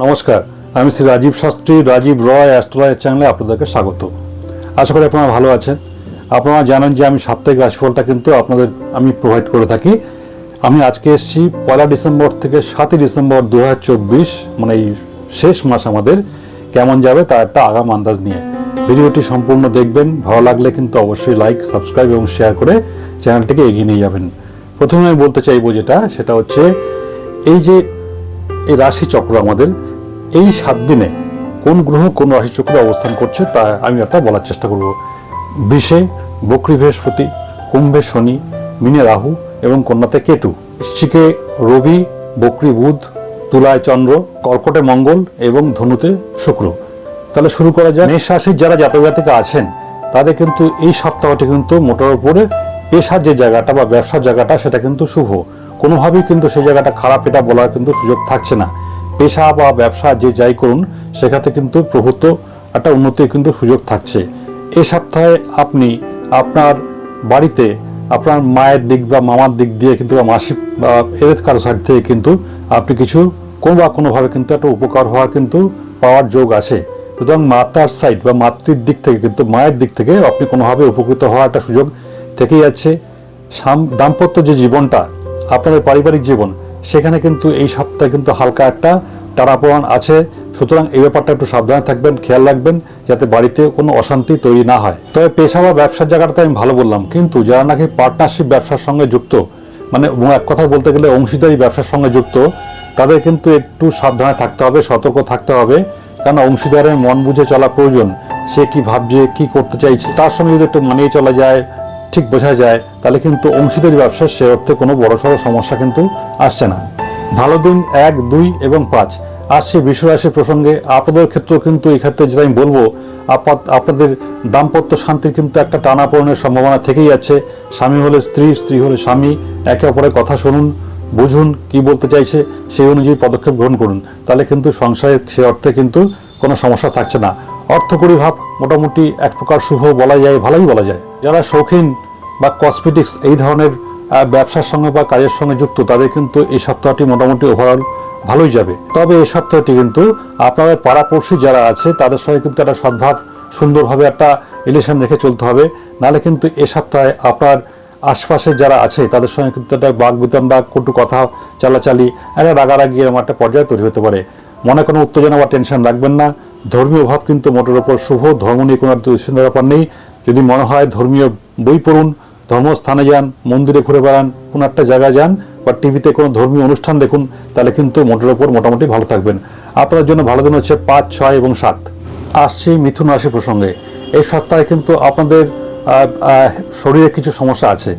নমস্কার, আমি শ্রী রাজীব শাস্ত্রী, রাজীব রয় অ্যাস্ট্রোলয়ের চ্যানেলে আপনাদেরকে স্বাগত। আশা করি আপনারা ভালো আছেন। আপনারা জানেন যে আমি সাপ্তাহিক রাশিফলটা কিন্তু আপনাদের, আমি প্রোভাইড করে থাকি। আমি আজকে এসেছি পয়লা ডিসেম্বর থেকে সাতই ডিসেম্বর দু হাজার চব্বিশ মানে এই শেষ মাস আমাদের। কেমন যাবে তার একটা আগাম আন্দাজ নিয়ে। ভিডিওটি সম্পূর্ণ দেখবেন, ভালো লাগলে কিন্তু অবশ্যই লাইক সাবস্ক্রাইব এবং শেয়ার করে চ্যানেলটিকে এগিয়ে নিয়ে যাবেন। প্রথমে আমি বলতে চাইব যেটা, সেটা হচ্ছে এই যে এই রাশি চক্র আমাদের এই সাত দিনে কোন গ্রহ কোন রাশি চক্রে অবস্থান করছে তা আমি একটা বলার চেষ্টা করব। বৃষে, বকরি বৃহস্পতি, কুম্ভে শনি, মিনে রাহু এবং কন্যাতে কেতু। বৃশ্চিকে রবি, বকরি বুধ, তুলায় চন্দ্র, কর্কটে মঙ্গল এবং ধনুতে শুক্র। তাহলে শুরু করা যায় মেষ রাশির যারা জাতক জাতিকা আছেন, তাদের কিন্তু এই সপ্তাহটি কিন্তু মোটার উপরে পেশার যে জায়গাটা বা ব্যবসার জায়গাটা সেটা কিন্তু শুভ। কোনোভাবেই কিন্তু সেই জায়গাটা খারাপ এটা বলার কিন্তু সুযোগ থাকছে না। পেশা বা ব্যবসা যে যাই করুন সেখানে কিন্তু প্রভূত একটা উন্নতির কিন্তু সুযোগ থাকছে। এই সপ্তাহে আপনি আপনার বাড়িতে আপনার মায়ের দিক বা মামার দিক দিয়ে কিন্তু বা মাসিক বা এদের কারও সাইড থেকে কিন্তু আপনি কিছু কোনো বা কোনোভাবে কিন্তু একটা উপকার হওয়ার কিন্তু পাওয়ার যোগ আছে। সুতরাং মাতার সাইড বা মাতৃর দিক থেকে কিন্তু মায়ের দিক থেকে আপনি কোনোভাবে উপকৃত হওয়ার একটা সুযোগ থেকেই যাচ্ছে। দাম্পত্য যে জীবনটা, আপনাদের পারিবারিক জীবন সেখানে কিন্তু এই সপ্তাহে কিন্তু হালকা একটা টানাপোড়ান আছে। সুতরাং এই ব্যাপারটা একটু সাবধানে থাকবেন, খেয়াল রাখবেন, যাতে বাড়িতে কোনো অশান্তি তৈরি না হয়। তবে পেশা বা ব্যবসার জায়গাটা আমি ভালো বললাম, কিন্তু যারা নাকি পার্টনারশিপ ব্যবসার সঙ্গে যুক্ত মানে এক কথা বলতে গেলে অংশীদারি ব্যবসার সঙ্গে যুক্ত, তাদের কিন্তু একটু সাবধানে থাকতে হবে, সতর্ক থাকতে হবে কারণ অংশীদারের মন বুঝে চলা প্রয়োজন, সে কি ভাবছে, কি করতে চাইছে, তার সঙ্গে যদি একটু মানিয়ে চলা যায়, ঠিক বোঝা যায় তাহলে কিন্তু অংশীদারি ব্যবসার সে অর্থে কোনো বড়সড় সমস্যা কিন্তু আসছে না। ভালো দিন এক, দুই এবং পাঁচ। আসছে বিশ্বরাশির প্রসঙ্গে আপনাদের ক্ষেত্রেও কিন্তু এই ক্ষেত্রে যেটা আমি বলব আপনাদের দাম্পত্য শান্তির কিন্তু একটা টানাপোড়েনের সম্ভাবনা থেকেই আছে স্বামী হলে স্ত্রী স্ত্রী হলে স্বামী। একে অপরের কথা শুনুন, বুঝুন, কি বলতে চাইছে সেই অনুযায়ী পদক্ষেপ গ্রহণ করুন। তাহলে কিন্তু সংসারের সে অর্থে কিন্তু কোনো সমস্যা থাকছে না। অর্থকরী ভাব মোটামুটি এক প্রকার শুভ বলা যায়, ভালোই বলা যায়। যারা শৌখিন বা কসমেটিক্স এই ধরনের ব্যবসার সঙ্গে বা কাজের সঙ্গে যুক্ত, তাদের কিন্তু এই সপ্তাহটি মোটামুটি ওভারঅল ভালোই যাবে। তবে এই সপ্তাহটি কিন্তু আপনাদের পাড়াপড়শি যারা আছে, তাদের সঙ্গে কিন্তু একটা সদ্ভাব, সুন্দরভাবে একটা রিলেশন রেখে চলতে হবে। নাহলে কিন্তু এ সপ্তাহে আপনার আশপাশে যারা আছে, তাদের সঙ্গে কিন্তু একটা বাক বিতণ্ডা কটু কথা, চালাচালি, একটা রাগারাগি এরকম একটা পর্যায়ে তৈরি হতে পারে। মনে কোনো উত্তেজনা বা টেনশন রাখবেন না। ধর্মীয় ভাব কিন্তু মোটের ওপর শুভ, ধর্ম নিয়ে কোনো দুশ্চিন্তার ব্যাপার নেই। যদি মনে হয় ধর্মীয় বই পড়ুন, ধর্মস্থানে যান, মন্দিরে ঘুরে বেড়ান, কোনো একটা জায়গায় যান, বা টিভিতে কোনো ধর্মীয় অনুষ্ঠান দেখুন, তাহলে কিন্তু মোটের ওপর মোটামুটি ভালো থাকবেন। আপনার জন্য ভালো দিন হচ্ছে পাঁচ, ছয় এবং সাত। আসছি মিথুন রাশি প্রসঙ্গে। এই সপ্তাহে কিন্তু আপনাদের শরীরে কিছু সমস্যা আছে,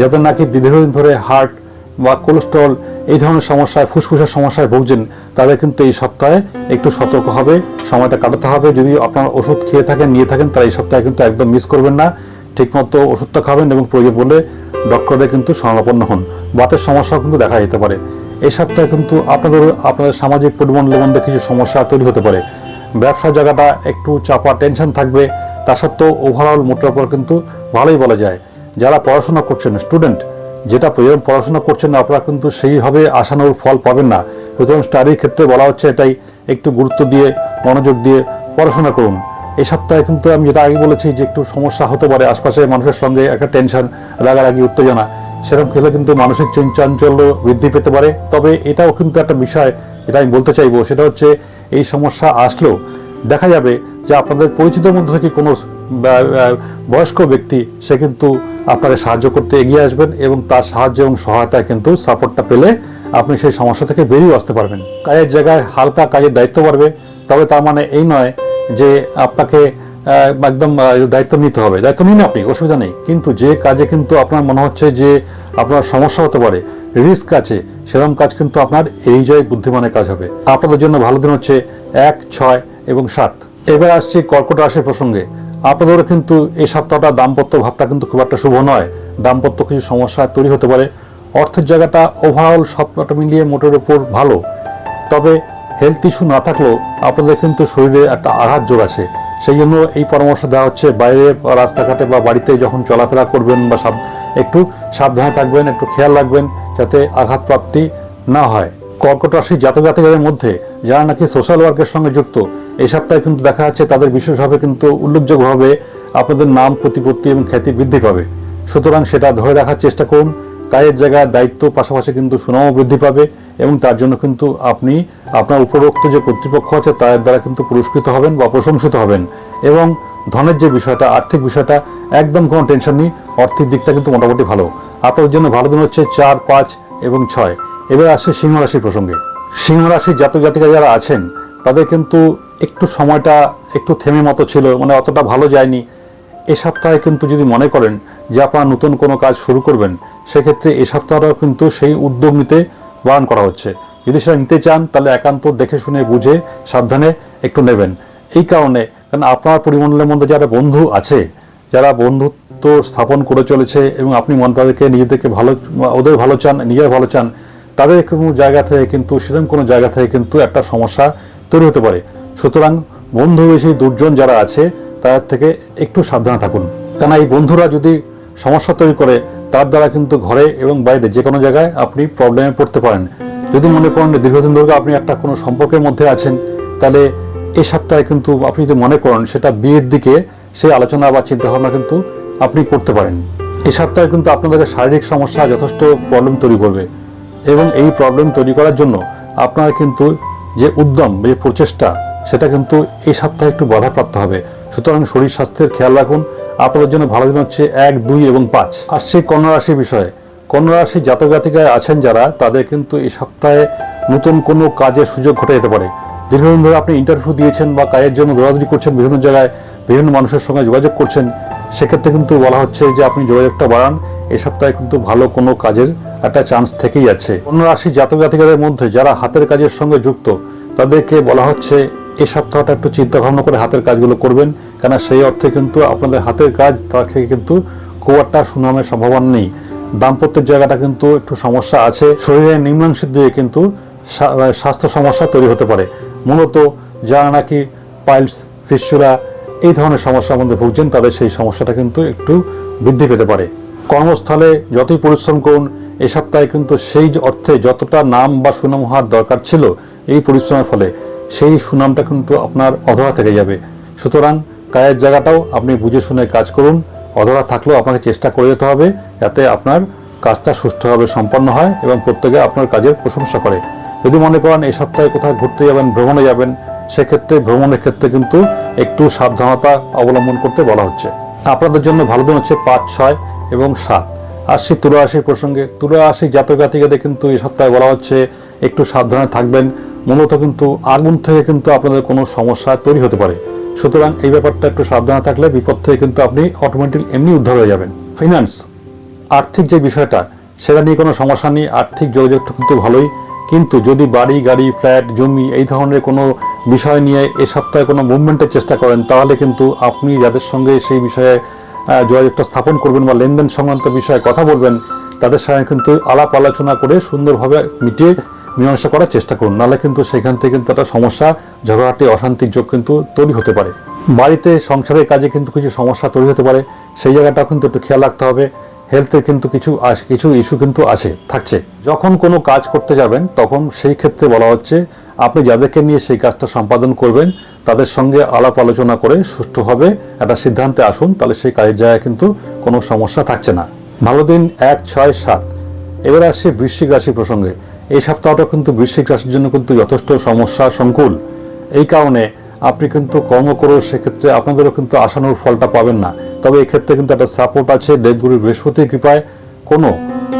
যাদের নাকি দীর্ঘদিন ধরে হার্ট বা কোলেস্ট্রল, এই ধরনের সমস্যায়, ফুসফুসের সমস্যায় ভুগছেন, তাদের কিন্তু এই সপ্তাহে একটু সতর্ক হবে, সময়টা কাটাতে হবে। যদি আপনার ওষুধ খেয়ে থাকেন, নিয়ে থাকেন, তারা এই সপ্তাহে কিন্তু একদম মিস করবেন না। ঠিকমতো ওষুধটা খাবেন এবং প্রয়োজন পড়লে ডক্টরের কিন্তু শরণাপন্ন হন। বাতের সমস্যাও কিন্তু দেখা যেতে পারে। এই সপ্তাহে কিন্তু আপনাদের আপনাদের সামাজিক পরিমণ্ডলের মধ্যে কিছু সমস্যা তৈরি হতে পারে। ব্যবসার জায়গাটা একটু চাপা টেনশন থাকবে। তা সত্ত্বেও ওভারঅল মোটের উপর কিন্তু ভালোই বলা যায়। যারা পড়াশোনা করছেন স্টুডেন্ট যেটা প্রয়োজন পড়াশোনা করছেন আপনারা কিন্তু সেইভাবে আশানুর ফল পাবেন না। সুতরাং স্টাডির ক্ষেত্রে বলা হচ্ছে এটাই একটু গুরুত্ব দিয়ে, মনোযোগ দিয়ে পড়াশোনা করুন। এই সপ্তাহে কিন্তু আমি যেটা আগে বলেছি যে একটু সমস্যা হতে পারে, আশপাশের মানুষের সঙ্গে একটা টেনশন, রাগারাগি, উত্তেজনা, সেরকম খেলে কিন্তু চঞ্চ- চাঞ্চল্য বৃদ্ধি পেতে পারে। তবে এটাও কিন্তু একটা বিষয়, এটা আমি বলতে চাইব, সেটা হচ্ছে এই সমস্যা আসলেও দেখা যাবে যে আপনাদের পরিচিতের মধ্যে থেকে কোনো বয়স্ক ব্যক্তি, সে কিন্তু আপনাদের সাহায্য করতে এগিয়ে আসবেন এবং তার সাহায্য এবং সহায়তায় কিন্তু সাপোর্টটা পেলে আপনি সেই সমস্যা থেকে বেরিয়ে আসতে পারবেন। কাজের জায়গায় হালকা কাজের দায়িত্ব বাড়বে, তবে তার মানে এই নয় যে আপনাকে একদম দায়িত্ব নিতে হবে। দায়িত্ব নিন আপনি, অসুবিধা নেই। কিন্তু যে কাজে কিন্তু আপনার মনে হচ্ছে যে আপনার সমস্যা হতে পারে, রিস্ক আছে, সেরকম কাজ কিন্তু আপনার এই জয় বুদ্ধিমানের কাজ হবে। আপনাদের জন্য ভালো দিন হচ্ছে এক, ছয় এবং সাত। এবার আসছি কর্কট রাশির প্রসঙ্গে। আপনাদেরও কিন্তু এই সপ্তাহটা দাম্পত্য ভাবটা কিন্তু খুব একটা শুভ নয়। দাম্পত্য কিছু সমস্যা তৈরি হতে পারে। অর্থের জায়গাটা ওভারঅল সবটা মিলিয়ে মোটের উপর ভালো। তবে হেলথ ইস্যু না থাকলেও আপনাদের কিন্তু শরীরে একটা আঘাত আছে। সেই জন্য এই পরামর্শ দেওয়া হচ্ছে, বাইরে রাস্তাঘাটে বা বাড়িতে যখন চলাফেরা করবেন বা একটু সাবধানে থাকবেন, একটু খেয়াল রাখবেন যাতে আঘাত প্রাপ্তি না হয়। কর্কট রাশির জাতক জাতিকাদের মধ্যে যারা নাকি সোশ্যাল ওয়ার্কের সঙ্গে যুক্ত এই সপ্তাহে কিন্তু দেখা যাচ্ছে তাদের বিশেষভাবে কিন্তু উল্লেখযোগ্যভাবে আপনাদের নাম, প্রতিপত্তি এবং খ্যাতি বৃদ্ধি পাবে। সুতরাং সেটা ধরে রাখার চেষ্টা করুন। কাজের জায়গায় দায়িত্ব পাশাপাশি কিন্তু সুনামও বৃদ্ধি পাবে এবং তার জন্য কিন্তু আপনি আপনার উপরোক্ত যে কর্তৃপক্ষ আছে তার দ্বারা কিন্তু পুরস্কৃত হবেন বা প্রশংসিত হবেন। এবং ধনের যে বিষয়টা, আর্থিক বিষয়টা, একদম কোনো টেনশন নেই। আর্থিক দিকটা কিন্তু মোটামুটি ভালো। আপনাদের জন্য ভালো দিন হচ্ছে চার, পাঁচ এবং ছয়। এবার আসছে সিংহ রাশির প্রসঙ্গে। সিংহরাশির জাতক জাতিকা যারা আছেন তাদের কিন্তু একটু সময়টা একটু থেমে মতো ছিল মানে অতটা ভালো যায়নি। এ সপ্তাহে কিন্তু যদি মনে করেন যে আপনারা নতুন কোনো কাজ শুরু করবেন, সেক্ষেত্রে এ সপ্তাহটাও কিন্তু সেই উদ্যোগ নিতে বারণ করা হচ্ছে। যদি সেটা নিতে চান, তাহলে একান্ত দেখে শুনে বুঝে সাবধানে একটু নেবেন। এই কারণে, কারণ আপনার পরিমণ্ডলের মধ্যে যারা বন্ধু আছে, যারা বন্ধুত্ব স্থাপন করে চলেছে এবং আপনি মন তাদেরকে, নিজেদেরকে ভালো, ওদের ভালো চান, নিজের ভালো চান, তাদের কোনো জায়গা থেকে কিন্তু, সেরকম কোনো জায়গা থেকে কিন্তু একটা সমস্যা তৈরি হতে পারে। সুতরাং বন্ধু বেশি দুর্জন যারা আছে তাদের থেকে একটু সাবধানে থাকুন। কেন এই বন্ধুরা যদি সমস্যা তৈরি করে, তার দ্বারা কিন্তু ঘরে এবং বাইরে যে কোনো জায়গায় আপনি প্রবলেমে পড়তে পারেন। যদি মনে করেন দীর্ঘদিন ধরে আপনি একটা কোনো সম্পর্কের মধ্যে আছেন, তাহলে এই সপ্তাহে কিন্তু আপনি যদি মনে করেন সেটা বিয়ের দিকে সেই আলোচনা বা চিন্তাভাবনা কিন্তু আপনি করতে পারেন। এই সপ্তাহে কিন্তু আপনাদের শারীরিক সমস্যা যথেষ্ট প্রবলেম তৈরি করবে। এবং এই প্রবলেম তৈরি করার জন্য আপনারা কিন্তু যে উদ্যম, যে প্রচেষ্টা, সেটা কিন্তু এই সপ্তাহে একটু বাধাপ্রাপ্ত হবে। সুতরাং শরীর স্বাস্থ্যের খেয়াল রাখুন। আপনাদের জন্য ভালো দিন হচ্ছে এক, দুই এবং পাঁচ। আসছে কন্যা রাশি বিষয়ে। কন্যা রাশি জাতক জাতিকায় আছেন যারা, তাদের কিন্তু এই সপ্তাহে নতুন কোনো কাজের সুযোগ ঘটে যেতে পারে। দীর্ঘদিন ধরে আপনি ইন্টারভিউ দিয়েছেন বা কাজের জন্য দৌড়াদৌড়ি করছেন, বিভিন্ন জায়গায় বিভিন্ন মানুষের সঙ্গে যোগাযোগ করছেন। সেক্ষেত্রে কিন্তু বলা হচ্ছে যে আপনি যোগাযোগটা বাড়ান। এই সপ্তাহে কিন্তু ভালো কোনো কাজের একটা চান্স থেকেই যাচ্ছে। অন্য রাশি জাতক জাতিকাদের মধ্যে যারা হাতের কাজের সঙ্গে যুক্ত, তাদেরকে বলা হচ্ছে এ সপ্তাহটা একটু চিন্তা ভাবনা করে হাতের কাজগুলো করবেন কেন সেই অর্থে কিন্তু আপনাদের হাতের কাজ তাকে কিন্তু খুব একটা সুনামের সম্ভাবনা নেই। দাম্পত্যের জায়গাটা কিন্তু একটু সমস্যা আছে। শরীরের নিম্নাংশের দিয়ে কিন্তু স্বাস্থ্য সমস্যা তৈরি হতে পারে। মূলত যারা নাকি পাইলস ফিস্চুরা এই ধরনের সমস্যার মধ্যে ভুগছেন, তাদের সেই সমস্যাটা কিন্তু একটু বৃদ্ধি পেতে পারে। কর্মস্থলে যতই পরিশ্রম করুন, এ সপ্তাহে কিন্তু সেই অর্থে যতটা নাম বা সুনাম হওয়ার দরকার ছিল, এই পরিশ্রমের ফলে সেই সুনামটা কিন্তু আপনার অধরা থেকে যাবে। সুতরাং কাজের জায়গাটাও আপনি বুঝে শুনে কাজ করুন, অধরা থাকলেও আপনাকে চেষ্টা করে যেতে হবে, যাতে আপনার কাজটা সুষ্ঠুভাবে সম্পন্ন হয় এবং প্রত্যেকে আপনার কাজের প্রশংসা করে। যদি মনে করেন এই সপ্তাহে কোথাও ঘুরতে যাবেন, ভ্রমণে যাবেন, সেক্ষেত্রে ভ্রমণের ক্ষেত্রে কিন্তু একটু সাবধানতা অবলম্বন করতে বলা হচ্ছে। আপনাদের জন্য ভালো দিন হচ্ছে পাঁচ ছয়। এবং সাত। আসছি তুলা রাশির প্রসঙ্গে। তুলা রাশি জাতক জাতিকাদের কিন্তু এই সপ্তাহে বলা হচ্ছে একটু সাবধানে থাকবেন। মূলত কিন্তু আগুন থেকে কিন্তু আপনাদের কোনো সমস্যা তৈরি হতে পারে। সুতরাং এই ব্যাপারটা একটু সাবধানে থাকলে বিপদ থেকে কিন্তু আপনি অটোমেটিক এমনি উদ্ধার হয়ে যাবেন। ফিনান্স আর্থিক যে বিষয়টা, সেটা নিয়ে কোনো সমস্যা নেই। আর্থিক যোগাযোগটা কিন্তু ভালোই। কিন্তু যদি বাড়ি, গাড়ি ফ্ল্যাট জমি এই ধরনের কোনো বিষয় নিয়ে এ সপ্তাহে কোনো মুভমেন্টের চেষ্টা করেন, তাহলে কিন্তু আপনি যাদের সঙ্গে সেই বিষয়ে যোগাযোগটা স্থাপন করবেন বা লেনদেন সংক্রান্ত বিষয়ে কথা বলবেন, তাদের সঙ্গে কিন্তু আলাপ আলোচনা করে সুন্দরভাবে মিটিয়ে মীমাংসা করার চেষ্টা করুন। নাহলে কিন্তু সেখান থেকে কিন্তু একটা সমস্যা, ঝগড়াটি, অশান্তির যোগ কিন্তু তৈরি হতে পারে। বাড়িতে সংসারের কাজে কিন্তু কিছু সমস্যা তৈরি হতে পারে, সেই জায়গাটাও কিন্তু একটু খেয়াল রাখতে হবে। হেলথের কিন্তু কিছু কিছু ইস্যু কিন্তু আছে, থাকছে। যখন কোনো কাজ করতে যাবেন, তখন সেই ক্ষেত্রে বলা হচ্ছে, আপনি যাদেরকে নিয়ে সেই কাজটা সম্পাদন করবেন তাদের সঙ্গে আলাপ আলোচনা করে সুষ্ঠুভাবে একটা সিদ্ধান্তে আসুন, তাহলে সেই কাজের জায়গায় কিন্তু কোনো সমস্যা থাকছে না। ভালো দিন এক, ছয়, সাত। এবার আসছে বৃশ্চিক রাশি প্রসঙ্গে। এই সপ্তাহটা কিন্তু বৃশ্চিক রাশির জন্য কিন্তু যথেষ্ট সমস্যা সংকুল। এই কারণে আপনি কিন্তু কর্ম করে সেক্ষেত্রে আপনাদেরও কিন্তু আশানুর ফলটা পাবেন না। তবে এক্ষেত্রে কিন্তু একটা সাপোর্ট আছে দেবগুরু বৃহস্পতির কৃপায়। কোনো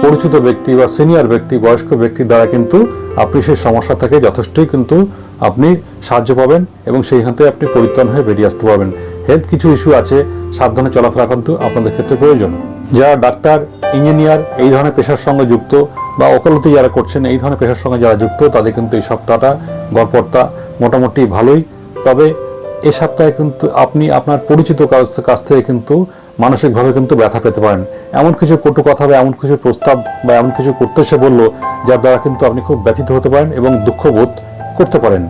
পরিচিত ব্যক্তি বা সিনিয়র ব্যক্তি, বয়স্ক ব্যক্তির দ্বারা কিন্তু আপনি সেই সমস্যা থেকে যথেষ্টই কিন্তু আপনি সাহায্য পাবেন এবং সেইখান থেকে আপনি পরিত্রাণ হয়ে বেরিয়ে আসতে পারবেন। হেলথ কিছু ইস্যু আছে, সাবধানে চলাফেরা কিন্তু আপনাদের ক্ষেত্রে প্রয়োজন। যারা ডাক্তার ইঞ্জিনিয়ার এই ধরনের পেশার সঙ্গে যুক্ত বা ওকালতি যারা করছেন, এই ধরনের পেশার সঙ্গে যারা যুক্ত, তাদের কিন্তু এই সপ্তাহটা, গড়পড়তা মোটামুটি ভালোই। তবে এ সপ্তাহে কিন্তু আপনি আপনার পরিচিত কাছ- থেকে কিন্তু মানসিকভাবে কিন্তু ব্যথা পেতে পারেন। এমন কিছু কটু কথা বা এমন কিছু প্রস্তাব বা এমন কিছু করতে সে বলল, যার দ্বারা কিন্তু আপনি খুব ব্যথিত হতে পারেন এবং দুঃখবোধ করতে পারেন।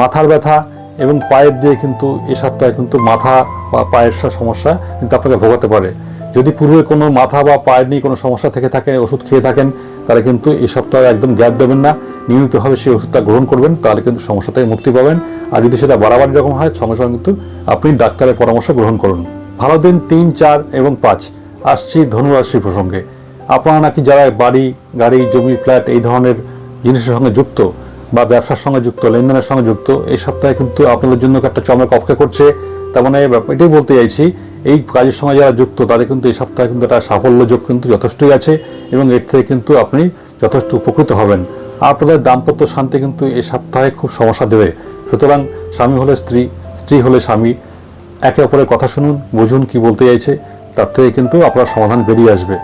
মাথার ব্যথা এবং পায়ের দিয়ে কিন্তু এ সপ্তাহে কিন্তু মাথা বা পায়ের সমস্যা কিন্তু আপনাকে ভোগাতে পারে। যদি পূর্বে কোনো মাথা বা পায়ের নিয়ে কোনো সমস্যা থেকে থাকে, ওষুধ খেয়ে থাকেন তারা কিন্তু এই সপ্তাহে একদম গ্যাপ দেবেন না। নিয়মিতভাবে সেই ওষুধটা গ্রহণ করবেন, তাহলে কিন্তু সমস্যা থেকে মুক্তি পাবেন। আর যদি সেটা বাড়াবাড়ি রকম হয়, সঙ্গে সঙ্গে কিন্তু আপনি ডাক্তারের পরামর্শ গ্রহণ করুন। ভালো দিন তিন, চার এবং পাঁচ। আসছি ধনুরাশি প্রসঙ্গে। আপনারা নাকি যারা বাড়ি, গাড়ি, জমি, ফ্ল্যাট এই ধরনের জিনিসের সঙ্গে যুক্ত বা ব্যবসার সঙ্গে যুক্ত, লেনদেনের সঙ্গে যুক্ত, এই সপ্তাহে কিন্তু আপনাদের জন্য একটা চমক অপেক্ষা করছে। তার মানে এটাই বলতে চাইছি, এই কাজের সঙ্গে যারা যুক্ত, তাদের কিন্তু এই সপ্তাহে কিন্তু একটা সাফল্য যোগ কিন্তু যথেষ্টই আছে এবং এর থেকে কিন্তু আপনি যথেষ্ট উপকৃত হবেন। আপনাদের দাম্পত্য শান্তি কিন্তু এই সপ্তাহে খুব সমস্যা দেবে। সুতরাং স্বামী হলে স্ত্রী স্ত্রী হলে স্বামী, একে অপরের কথা শুনুন, বুঝুন কি বলতে চাইছে, তার থেকে কিন্তু আপনার সমাধান বেরিয়ে আসবে।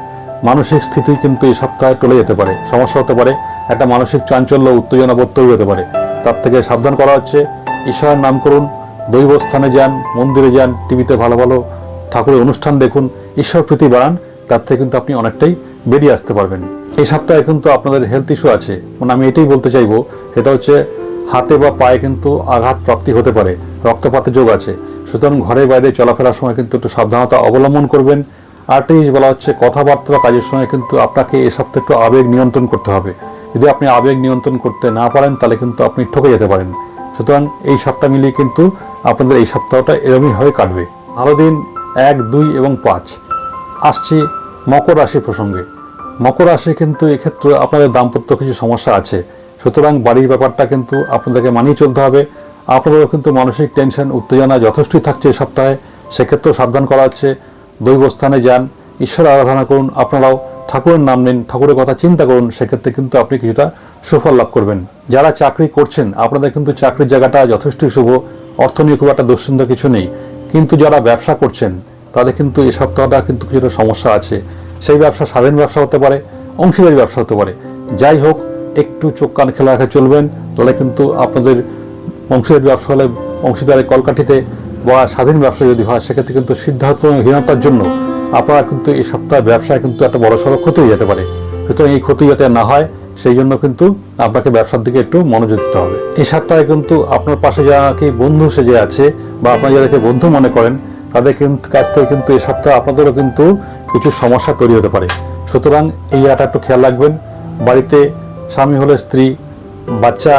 মানসিক স্থিতি কিন্তু এই সপ্তাহে টলে যেতে পারে, সমস্যা হতে পারে। একটা মানসিক চাঞ্চল্য উত্তেজনা বোধ তৈরি হতে পারে। তার থেকে সাবধান করা হচ্ছে। ঈশ্বরের নাম করুন দৈব স্থানে যান, মন্দিরে যান, টিভিতে ভালো ভালো ঠাকুরের অনুষ্ঠান দেখুন, ঈশ্বর প্রীতি বাড়ান, তার থেকে কিন্তু আপনি অনেকটাই বেরিয়ে আসতে পারবেন। এই সপ্তাহে কিন্তু আপনাদের হেলথ ইস্যু আছে। মানে আমি এটাই বলতে চাইব, সেটা হচ্ছে হাতে বা পায়ে কিন্তু আঘাত প্রাপ্তি হতে পারে, রক্তপাতের যোগ আছে। সুতরাং ঘরে বাইরে চলাফেরার সময় কিন্তু একটু সাবধানতা অবলম্বন করবেন। জিনিস বলা হচ্ছে, কথাবার্তা কাজের সময় কিন্তু আপনাকে এই সপ্তাহে একটু আবেগ নিয়ন্ত্রণ করতে হবে। যদি আপনি আবেগ নিয়ন্ত্রণ করতে না পারেন, তাহলে কিন্তু আপনি ঠকে যেতে পারেন। সুতরাং এই সপ্তাহ মিলিয়ে কিন্তু আপনাদের এই সপ্তাহটা এরমই হয়ে কাটবে। ভালো দিন এক, দুই এবং পাঁচ। আসছি মকর রাশি প্রসঙ্গে। মকর রাশি কিন্তু এক্ষেত্রে আপনাদের দাম্পত্য কিছু সমস্যা আছে। সুতরাং বাড়ির ব্যাপারটা কিন্তু আপনাদেরকে মানিয়ে চলতে হবে। আপনাদেরও কিন্তু মানসিক টেনশন, উত্তেজনা যথেষ্টই থাকছে এই সপ্তাহে। সেক্ষেত্রেও সাবধান করা হচ্ছে। দৈবস্থানে যান। ঈশ্বর আরাধনা করুন আপনারাও। ঠাকুরের নাম নিন, ঠাকুরের কথা চিন্তা করুন, সেক্ষেত্রে কিন্তু আপনি কিছুটা সুফল লাভ করবেন। যারা চাকরি করছেন, আপনাদের কিন্তু চাকরির জায়গাটা যথেষ্টই শুভ, অর্থ নিয়ে খুব একটা দুশ্চিন্তা কিছু নেই। কিন্তু যারা ব্যবসা করছেন, তাদের কিন্তু এই সপ্তাহটা কিন্তু কিছুটা সমস্যা আছে। সেই ব্যবসা স্বাধীন ব্যবসা হতে পারে, অংশীদারি ব্যবসা হতে পারে। যাই হোক, একটু চোখ কান খেলা রাখে চলবেন, তাহলে কিন্তু আপনাদের অংশীদারি ব্যবসা হলে অংশীদারি কলকাঠিতে বা স্বাধীন ব্যবসা যদি হয়, সেক্ষেত্রে কিন্তু সিদ্ধান্তহীনতার জন্য আপনারা কিন্তু এই সপ্তাহে ব্যবসায় কিন্তু একটা বড় সড়ো ক্ষতি হয়ে যেতে পারে। সুতরাং এই ক্ষতি যাতে না হয়, সেই জন্য কিন্তু আপনাকে ব্যবসার দিকে একটু মনোযোগ দিতে হবে। এই সপ্তাহে কিন্তু আপনার পাশে যারা কি বন্ধু সেজে আছে বা আপনার যাদেরকে বন্ধু মনে করেন, তাদের কিন্তু কাছ থেকে কিন্তু এই সপ্তাহে আপনাদেরও কিন্তু কিছু সমস্যা তৈরি হতে পারে। সুতরাং এই জায়গাটা একটু খেয়াল রাখবেন। বাড়িতে স্বামী হলে স্ত্রী, বাচ্চা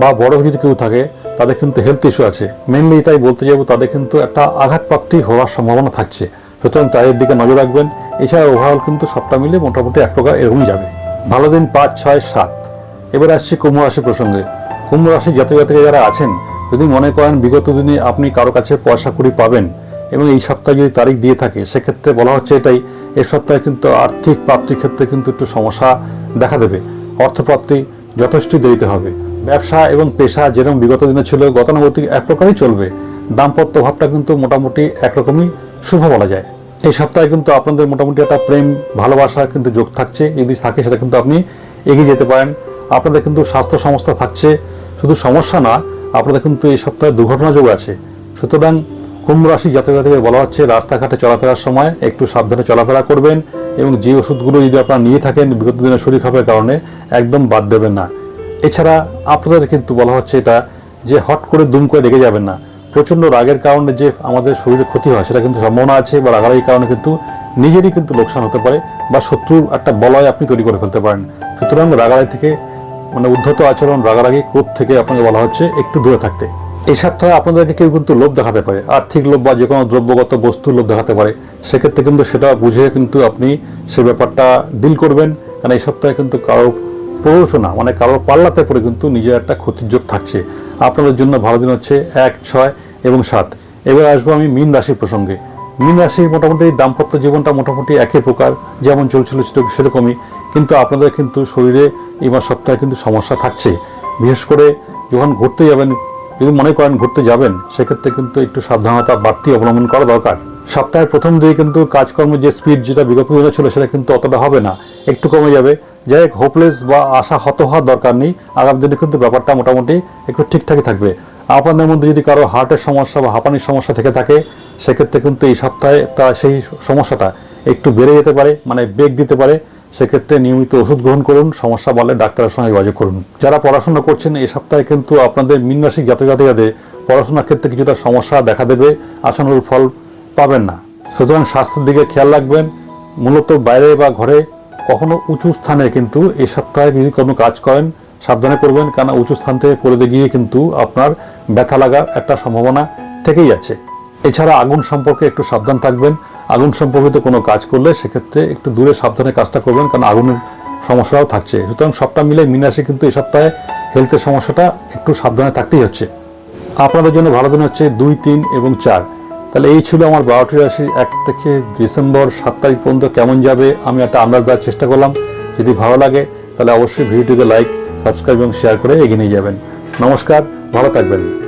বা বড় যদি কেউ থাকে, তাদের কিন্তু হেলথ ইস্যু আছে। মেনলি তাই বলতে যাব, তাদের কিন্তু একটা আঘাতপ্রাপ্তি হওয়ার সম্ভাবনা থাকছে। সুতরাং তাদের দিকে নজর রাখবেন। এছাড়া ওভারঅল কিন্তু সবটা মিলে মোটামুটি এক প্রকার এরকমই যাবে। ভালো দিন পাঁচ, ছয়, সাত। এবার আসছি কুম্ভ রাশি প্রসঙ্গে। কুম্ভ রাশি জাতক জাতিকা যারা আছেন, যদি মনে করেন বিগত দিনে আপনি কারও কাছে পয়সা কুড়ি পাবেন এবং এই সপ্তাহে যদি তারিখ দিয়ে থাকে, সেক্ষেত্রে বলা হচ্ছে এটাই, এ সপ্তাহে কিন্তু আর্থিক প্রাপ্তির ক্ষেত্রে কিন্তু একটু সমস্যা দেখা দেবে। অর্থপ্রাপ্তি যথেষ্টই দেরিতে হবে। ব্যবসা এবং পেশা যেরকম বিগত দিনে ছিল, গতানুগতিক এক প্রকারই চলবে। দাম্পত্য ভাবটা কিন্তু মোটামুটি একরকমই শুভ বলা যায়। এই সপ্তাহে কিন্তু আপনাদের মোটামুটি একটা প্রেম, ভালোবাসা কিন্তু যোগ থাকছে। যদি থাকে সেটা কিন্তু আপনি এগিয়ে যেতে পারেন। আপনাদের কিন্তু স্বাস্থ্য সমস্যা থাকছে। শুধু সমস্যা না, আপনাদের কিন্তু এই সপ্তাহে দুর্ঘটনা যোগ আছে। সুতরাং কুম্ভ রাশি জাতক জাতিকে বলা হচ্ছে, রাস্তাঘাটে চলাফেরার সময় একটু সাবধানে চলাফেরা করবেন এবং যে ওষুধগুলো যদি আপনারা নিয়ে থাকেন, বিগত দিনের শরীর খারাপের কারণে একদম বাদ দেবেন না। এছাড়া আপনাদের কিন্তু বলা হচ্ছে এটা যে হট করে দুম করে রেগে যাবেন না। প্রচণ্ড রাগের কারণে যে আমাদের শরীরে ক্ষতি হয়, সেটা কিন্তু সম্ভাবনা আছে বা রাগারাগির কারণে কিন্তু নিজেরই কিন্তু লোকসান হতে পারে বা শত্রুর একটা বলয় আপনি তৈরি করে ফেলতে পারেন। সুতরাং রাগারাগি থেকে মানে উদ্ধত আচরণ, রাগারাগি ক্রোধ থেকে আপনাকে বলা হচ্ছে একটু দূরে থাকতে। এই সপ্তাহে আপনাদেরকে কেউ কিন্তু লোভ দেখাতে পারে, আর্থিক লোভ বা যে কোনো দ্রব্যগত বস্তুর লোভ দেখাতে পারে। সেক্ষেত্রে কিন্তু সেটা বুঝে কিন্তু আপনি সে ব্যাপারটা ডিল করবেন। কারণ এই সপ্তাহে কিন্তু কারও প্ররোচনা মানে কারোর পাল্লাতে পড়ে কিন্তু নিজের একটা ক্ষতির যোগ থাকছে। আপনাদের জন্য ভালো দিন হচ্ছে। এক, ছয় এবং সাত। এবার আসব আমি মীন রাশি প্রসঙ্গে। মীন রাশির মোটামুটি দাম্পত্য জীবনটা মোটামুটি একই প্রকার, যেমন চলছিল সেরকমই। কিন্তু আপনাদের কিন্তু শরীরে মাস সপ্তাহে কিন্তু সমস্যা থাকছে। বিশেষ করে যখন ঘুরতে যাবেন, যদি মনে করেন ঘুরতে যাবেন, সেক্ষেত্রে কিন্তু একটু সাবধানতা বাড়তি অবলম্বন করা দরকার। সপ্তাহের প্রথম দিকে কিন্তু কাজকর্মের যে স্পিড যেটা বিগত দিনে ছিল, সেটা কিন্তু অতটা হবে না। একটু কমে যাবে। যাই হোক হোপলেস বা আশা হত হওয়ার দরকার নেই। আগামী দিনে কিন্তু ব্যাপারটা মোটামুটি একটু ঠিকঠাকই থাকবে। আপনাদের মধ্যে যদি কারও হার্টের সমস্যা বা হাঁপানির সমস্যা থেকে থাকে, সেক্ষেত্রে কিন্তু এই সপ্তাহে তা সেই সমস্যাটা একটু বেড়ে যেতে পারে মানে বেগ দিতে পারে। সেক্ষেত্রে নিয়মিত ওষুধ গ্রহণ করুন, সমস্যা বলে ডাক্তারের সঙ্গে যোগাযোগ করুন। যারা পড়াশোনা করছেন, এই সপ্তাহে কিন্তু আপনাদের মিনরাশি জাতক জাতিকাদের পড়াশোনার ক্ষেত্রে কিছুটা সমস্যা দেখা দেবে, আশানুরূপ ফল পাবেন না। সুতরাং স্বাস্থ্যের দিকে খেয়াল রাখবেন। মূলত বাইরে বা ঘরে কখনো উঁচু স্থানে কিন্তু এই সপ্তাহে যদি কোনো কাজ করেন সাবধানে করবেন কারণ উঁচু স্থান থেকে পড়ে গিয়ে কিন্তু আপনার ব্যথা লাগার একটা সম্ভাবনা থেকেই আছে এছাড়া আগুন সম্পর্কে একটু সাবধান থাকবেন। আগুন সম্পর্কিত কোনো কাজ করলে সেক্ষেত্রে একটু দূরে সাবধানে কাজটা করবেন, কারণ আগুনের সমস্যাও থাকছে। সুতরাং সবটা মিলে মিনাসে কিন্তু এই সপ্তাহে হেলথের সমস্যাটা একটু সাবধানে থাকতেই হচ্ছে। আপনাদের জন্য ভালো দিন হচ্ছে দুই, তিন এবং চার। তাহলে এই ছিল আমার বারোটি রাশি এক থেকে ডিসেম্বর সাত তারিখ পর্যন্ত কেমন যাবে, আমি একটা আন্দাজ দেওয়ার চেষ্টা করলাম। যদি ভালো লাগে তাহলে অবশ্যই ভিডিওটিকে লাইক সাবস্ক্রাইব এবং শেয়ার করে এগিয়ে নিয়ে যাবেন। নমস্কার ভালো থাকবেন।